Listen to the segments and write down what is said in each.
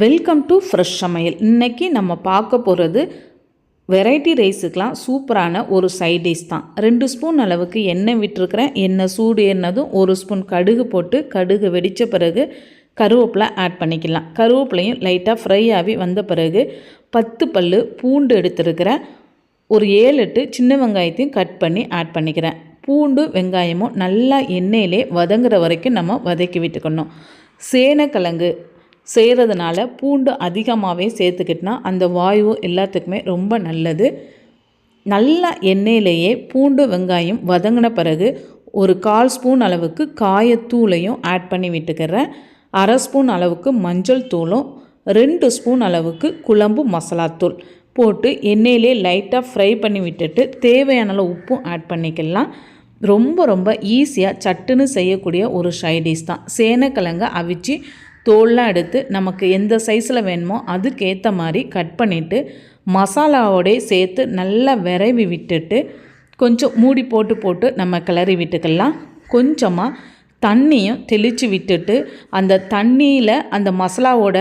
Welcome to fresh சமையல் இன்றைக்கி நம்ம பார்க்க போகிறது வெரைட்டி ரைஸுக்கெலாம் சூப்பரான ஒரு சைட் டிஷ் தான். ரெண்டு ஸ்பூன் அளவுக்கு எண்ணெய் விட்டுருக்கிறேன். எண்ணெய் சூடு எண்ணதும் ஒரு ஸ்பூன் கடுகு போட்டு கடுகு வெடித்த பிறகு கருவேப்பிலை ஆட் பண்ணிக்கலாம். கருவேப்பிலையும் லைட்டாக ஃப்ரை ஆகி வந்த பிறகு பத்து பல் பூண்டு எடுத்துருக்கிறேன். ஒரு ஏழு எட்டு சின்ன வெங்காயத்தையும் கட் பண்ணி ஆட் பண்ணிக்கிறேன். பூண்டு வெங்காயமும் நல்லா எண்ணெயிலே வதங்குற வரைக்கும் நம்ம வதக்கி விட்டுக்கணும். சேனக்கிழங்கு செய்கிறதுனால பூண்டு அதிகமாகவே சேர்த்துக்கிட்டனா அந்த வாயு எல்லாத்துக்குமே ரொம்ப நல்லது. நல்லா எண்ணெயிலேயே பூண்டு வெங்காயம் வதங்கின பிறகு ஒரு கால் ஸ்பூன் அளவுக்கு காயத்தூளையும் ஆட் பண்ணி விட்டுக்கிறேன். அரை ஸ்பூன் அளவுக்கு மஞ்சள் தூளும் ரெண்டு ஸ்பூன் அளவுக்கு குழம்பு மசாலாத்தூள் போட்டு எண்ணெயிலே லைட்டாக ஃப்ரை பண்ணி விட்டுட்டு தேவையான அளவு உப்பும் ஆட் பண்ணிக்கலாம். ரொம்ப ரொம்ப ஈஸியாக சட்டுன்னு செய்யக்கூடிய ஒரு ஷைடிஷ் தான். சேனக்கிழங்க அவிச்சு தோல்லாம் எடுத்து நமக்கு எந்த சைஸில் வேணுமோ அதுக்கேற்ற மாதிரி கட் பண்ணிவிட்டு மசாலாவோடே சேர்த்து நல்லா விரைவி விட்டுட்டு கொஞ்சம் மூடி போட்டு போட்டு நம்ம கிளறி விட்டுக்கலாம். கொஞ்சமாக தண்ணியும் தெளித்து விட்டுட்டு அந்த தண்ணியில் அந்த மசாலாவோட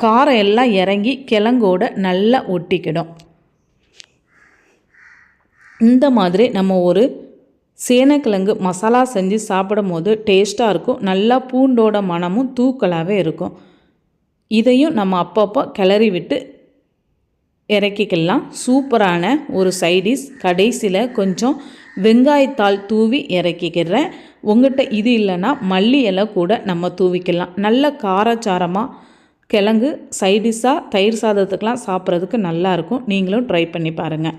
காரம் எல்லாம் இறங்கி கிழங்கோட நல்லா ஒட்டிக்கிடும். இந்த மாதிரி நம்ம ஒரு சேனக்கிழங்கு மசாலா செஞ்சு சாப்பிடும் போது டேஸ்ட்டாக இருக்கும். நல்லா பூண்டோட மனமும் தூக்கலாகவே இருக்கும். இதையும் நம்ம அப்பப்போ கிளறி விட்டு இறக்கிக்கலாம். சூப்பரான ஒரு சைடிஷ் கடைசியில் கொஞ்சம் வெங்காயத்தாள் தூவி இறக்கிக்கிறேன். உங்கள்கிட்ட இது இல்லைன்னா மல்லி இலை கூட நம்ம தூவிக்கலாம். நல்ல காரச்சாரமாக கிழங்கு சைடிஷாக தயிர் சாதத்துக்கெலாம் சாப்பிட்றதுக்கு நல்லாயிருக்கும் நீங்களும் ட்ரை பண்ணி பாருங்கள்